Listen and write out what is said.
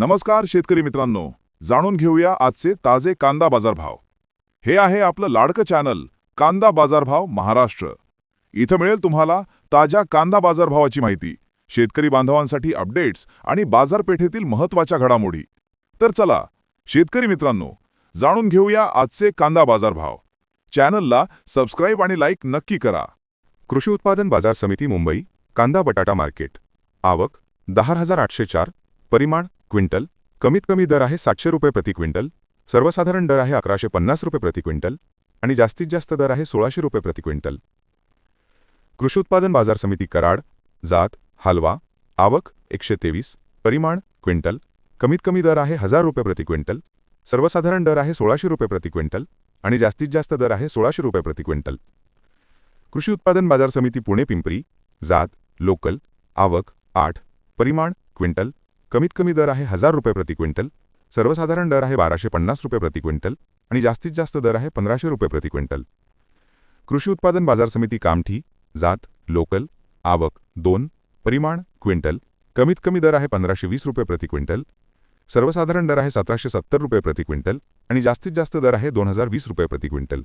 नमस्कार शेतकरी मित्रांनो. जाणून घेऊया आजचे ताजे कांदा बाजारभाव. हे आहे आपलं लाडकं चॅनल कांदा बाजारभाव महाराष्ट्र. इथं मिळेल तुम्हाला ताज्या कांदा बाजारभावाची माहिती शेतकरी बांधवांसाठी अपडेट्स आणि बाजारपेठेतील महत्त्वाच्या घडामोडी. तर चला शेतकरी मित्रांनो जाणून घेऊया आजचे कांदा बाजारभाव. चॅनलला सबस्क्राईब आणि लाईक नक्की करा. कृषी उत्पादन बाजार समिती मुंबई कांदा बटाटा मार्केट. आवक दहा हजार आठशे चार परिमाण क्विंटल? कमीत कमी दर आहे सातशे रुपये प्रति क्विंटल. सर्वसाधारण दर आहे अकराशे पन्नास रुपये प्रति क्विंटल. आणि जास्तीत जास्त दर आहे सोळाशे रुपये प्रति क्विंटल. कृषी उत्पादन बाजार समिती कराड जात हलवा आवक एकशे तेवीस परिमाण क्विंटल. कमीत कमी दर आहे हजार रुपये प्रति क्विंटल. सर्वसाधारण दर आहे सोळाशे रुपये प्रति क्विंटल. आणि जास्तीत जास्त दर आहे सोळाशे रुपये प्रति क्विंटल. कृषी उत्पादन बाजार समिती पुणे पिंपरी जात लोकल आवक आठ परिमाण क्विंटल. कमीत कमी दर आहे हजार रुपये प्रति क्विंटल. सर्वसाधारण दर आहे बाराशे पन्नास रुपये प्रति क्विंटल आणि जास्तीत जास्त दर आहे पंधराशे रुपये प्रति क्विंटल. कृषी उत्पादन बाजार समिती कामठी जात लोकल आवक दोन परिमाण क्विंटल. कमीत कमी दर आहे पंधराशे वीस रुपये प्रति क्विंटल. सर्वसाधारण दर आहे सतराशे सत्तर रुपये प्रति क्विंटल आणि जास्तीत जास्त दर आहे दोन हजार वीस रुपये प्रति क्विंटल.